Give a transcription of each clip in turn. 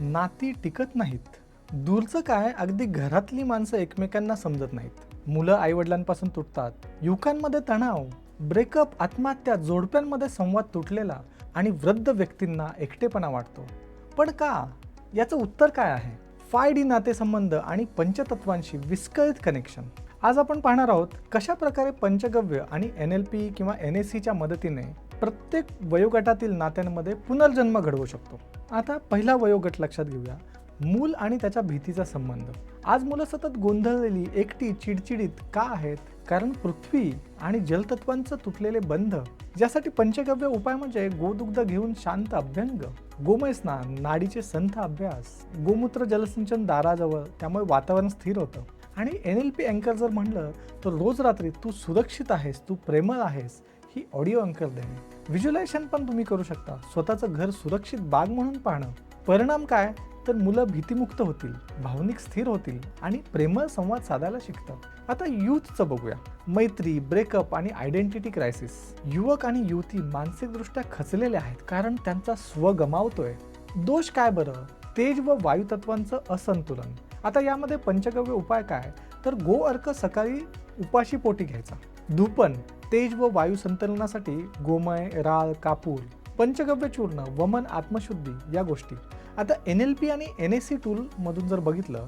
नाती टिकत नाहीत. दूरचं काय अगदी घरातली माणसं एकमेकांना समजत नाहीत. मुलं आईवडिलांपासून तुटतात. युवकांमध्ये तणाव ब्रेकअप आत्महत्या जोडप्यांमध्ये संवाद तुटलेला आणि वृद्ध व्यक्तींना एकटेपणा वाटतो. पण का? याचं उत्तर काय आहे? फाय डी नातेसंबंध आणि पंचतत्वांशी विस्कळीत कनेक्शन आज आपण पाहणार आहोत कशा प्रकारे पंचगव्य आणि एन एल पी किंवा एन एस सीच्या मदतीने प्रत्येक वयोगटातील नात्यांमध्ये पुनर्जन्म घडवू शकतो. आता पहिला वयोगट लक्षात घेऊया. मूल आणि त्याच्या भीतीचा संबंध. आज मुलं सतत गोंधळलेली एकटी चिडचिडीत का आहेत? कारण पृथ्वी आणि जलतत्वांचं तुटलेले बंध ज्यासाठी पंचगव्य उपाय म्हणजे गोदुग्ध घेऊन शांत अभ्यंग गोमय स्नान नाडीचे संथ अभ्यास गोमूत्र जलसिंचन दाराजवळ त्यामुळे वातावरण स्थिर होतं. आणि एन एल पी अँकर जर म्हणलं तर रोज रात्री तू सुरक्षित आहेस तू प्रेमळ आहेस ही ऑडिओ अंकर देणे. व्हिज्युलायझेशन पण तुम्ही करू शकता. स्वतःचं घर सुरक्षित बाग म्हणून पाहणं. परिणाम काय? तर मुलं भीतीमुक्त होतील भावनिक स्थिर होतील आणि प्रेमळ संवाद साधायला शिकतात. आता यूथचं बघूया. मैत्री ब्रेकअप आणि आयडेंटिटी क्रायसिस युवक आणि युवती मानसिकदृष्ट्या खचलेले आहेत कारण त्यांचा स्व गमावतोय. दोष काय बरं? तेज व वायुतत्वांचं असंतुलन. आता यामध्ये पंचगव्य उपाय काय? तर गो अर्क सकाळी उपाशी पोटी घ्यायचा. धूपन तेज व वायू संतलनासाठी गोमय राळ कापूर पंचगव्य चूर्ण वमन आत्मशुद्धी या गोष्टी. आता एन एल पी आणि एन एस सी टूलमधून जर बघितलं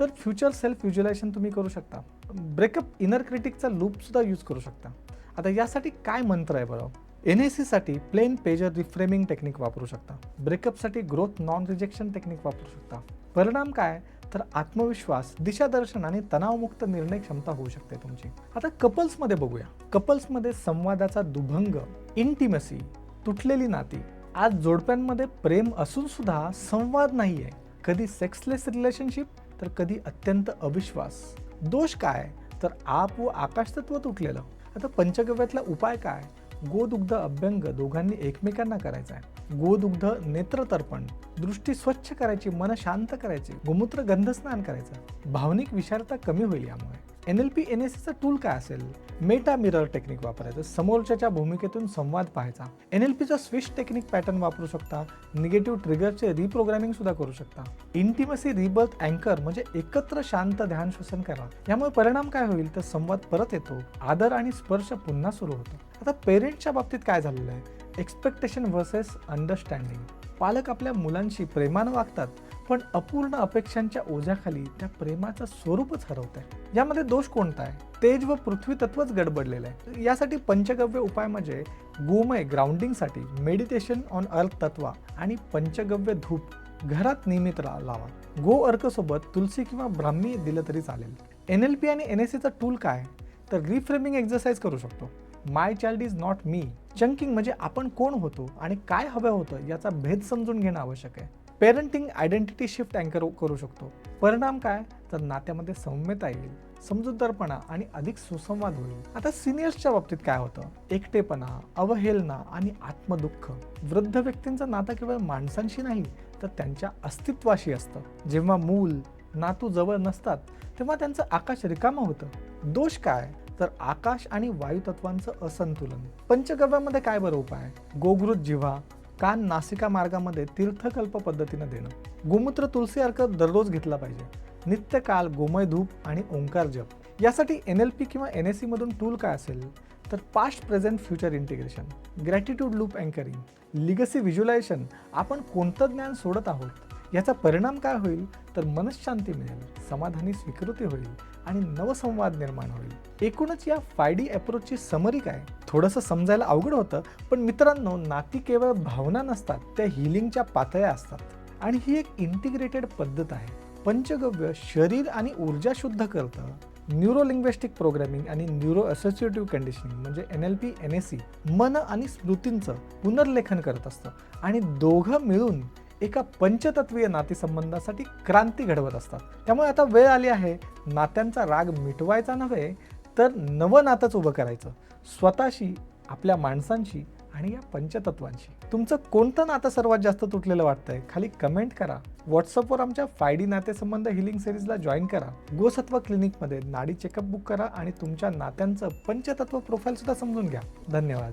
तर फ्युचर सेल्फ व्हिज्युलायझेशन तुम्ही करू शकता. ब्रेकअप इनर क्रिटिकचा लूपसुद्धा यूज करू शकता. आता यासाठी काय मंत्र आहे बरं? एन एस सीसाठी प्लेन पेजर रिफ्रेमिंग टेक्निक वापरू शकता. ब्रेकअपसाठी ग्रोथ नॉन रिजेक्शन टेक्निक वापरू शकता. परिणाम काय? तर आत्मविश्वास दिशादर्शन आणि तणावमुक्त निर्णय क्षमता होऊ शकते तुमची. आता कपल्समध्ये बघूया. कपल्समध्ये संवादाचा दुभंग इंटिमसी तुटलेली नाती आज जोडप्यांमध्ये प्रेम असून सुद्धा संवाद नाही आहे कधी सेक्सलेस रिलेशनशिप तर कधी अत्यंत अविश्वास. दोष काय? तर आप व आकाशतत्व तुटलेलं. आता पंचगव्यातला उपाय काय? गोदुग्ध अभ्यंग दोघांनी एकमेकांना करायचा आहे. गोदुग्ध नेत्रतर्पण दृष्टी स्वच्छ करायची मन शांत करायची गोमूत्र गंधस्नान करायचं. भावनिक विशारता कमी होईल यामुळे. N L P N S एचं टूल काय असेल? मेटा मिरर टेक्निक वापरायचं. समोरच्याच्या भूमिकेतून संवाद पाहायचा. एन एल पीचं स्विच टेक्निक पॅटर्न वापरू शकता. निगेटिव्ह ट्रिगरचे रिप्रोग्रामिंग सुद्धा करू शकता. इंटिमसी रिबर्थ अँकर म्हणजे एकत्र शांत ध्यान श्वसन करा. यामुळे परिणाम काय होईल? तर संवाद परत येतो. आदर आणि स्पर्श पुन्हा सुरू होतो. आता पेरेंट्सच्या बाबतीत काय झालेलं आहे? एक्सपेक्टेशन व्हर्सेस अंडरस्टँडिंग पालक आपल्या मुलांशी प्रेमानं वागतात पण अपूर्ण अपेक्षांच्या ओझ्याखाली त्या प्रेमाचं स्वरूपच हरवत आहे यामध्ये दोष कोणता आहे? तेज व पृथ्वी तत्वच गडबडलेलं आहे. यासाठी पंचगव्य उपाय म्हणजे गोमय ग्राउंडिंगसाठी मेडिटेशन ऑन अर्थ तत्वा आणि पंचगव्य धूप घरात नियमित लावा. गो अर्कसोबत तुलसी किंवा ब्राह्मी दिलं तरी चालेल. एन एल पी आणि एन एस सीचा टूल काय? तर रिफ्रेमिंग एक्झरसाइज करू शकतो. My child is not me. Chunking म्हणजे आपण कोण होतो आणि काय हवं होतं याचा भेद समजून घेणं आवश्यक आहे. पेरेंटिंग आयडेंटिटी शिफ्ट अँकर करू शकतो. परिणाम काय? तर नात्यामध्ये सौम्यता येईल समजूतदारपणा आणि अधिक सुसंवाद होईल. आता सिनियर्सच्या बाबतीत काय होतं? एकटेपणा अवहेलना आणि आत्मदुःख. वृद्ध व्यक्तींचं नातं केवळ माणसांशी नाही तर त्यांच्या अस्तित्वाशी असतं. जेव्हा मूल नातू जवळ नसतात तेव्हा त्यांचं आकाश रिकामं होतं. दोष काय? तर आकाश आणि वायू तत्वांचं असंतुलन. पंचगव्यामध्ये काय बरं उपाय? गोगृत जिव्हा कान नासिका मार्गामध्ये तीर्थकल्प पद्धतीनं देणं. गोमूत्र तुलसी अर्क दररोज घेतला पाहिजे. नित्यकाल गोमय धूप आणि ओंकार जप. यासाठी एन एल पी किंवा एन एस सीमधून टूल काय असेल? तर past present future integration. Gratitude loop anchoring. Legacy visualization. आपण कोणतं ज्ञान सोडत आहोत? याचा परिणाम काय होईल? तर मनशांती मिळेल. समाधानी स्वीकृती होईल. आणि नवसंवाद निर्माण होईल. एकूणच या फाय डी अप्रोचची समरी काय? थोडंसं समजायला अवघड होतं पण मित्रांनो नाती केवळ भावना नसतात त्या हिलिंगच्या पातळ्या असतात. आणि ही एक इंटिग्रेटेड पद्धत आहे. पंचगव्य शरीर आणि ऊर्जा शुद्ध करतं. न्यूरो लिंग्वेस्टिक प्रोग्रॅमिंग आणि न्यूरो असोसिएटिव्ह कंडिशनिंग म्हणजे N L P N S C मन आणि स्मृतींचं पुनर्लेखन करत असतं. आणि दोघं मिळून एका पंचतत्वीय नातेसंबंधासाठी क्रांती घडवत असतात. त्यामुळे आता वेळ आली आहे नात्यांचा राग मिटवायचा नव्हे तर नवं नातंच उभं करायचं. स्वतःशी आपल्या माणसांशी आणि या पंचतत्वांशी. तुमचं कोणतं नातं सर्वात जास्त तुटलेलं वाटतंय? खाली कमेंट करा. व्हॉट्सअपवर आमच्या फायडी नातेसंबंध हिलिंग सिरीजला जॉईन करा. गोसत्व क्लिनिकमध्ये नाडी चेकअप बुक करा आणि तुमच्या नात्यांचं पंचतत्व प्रोफाईल सुद्धा समजून घ्या. धन्यवाद.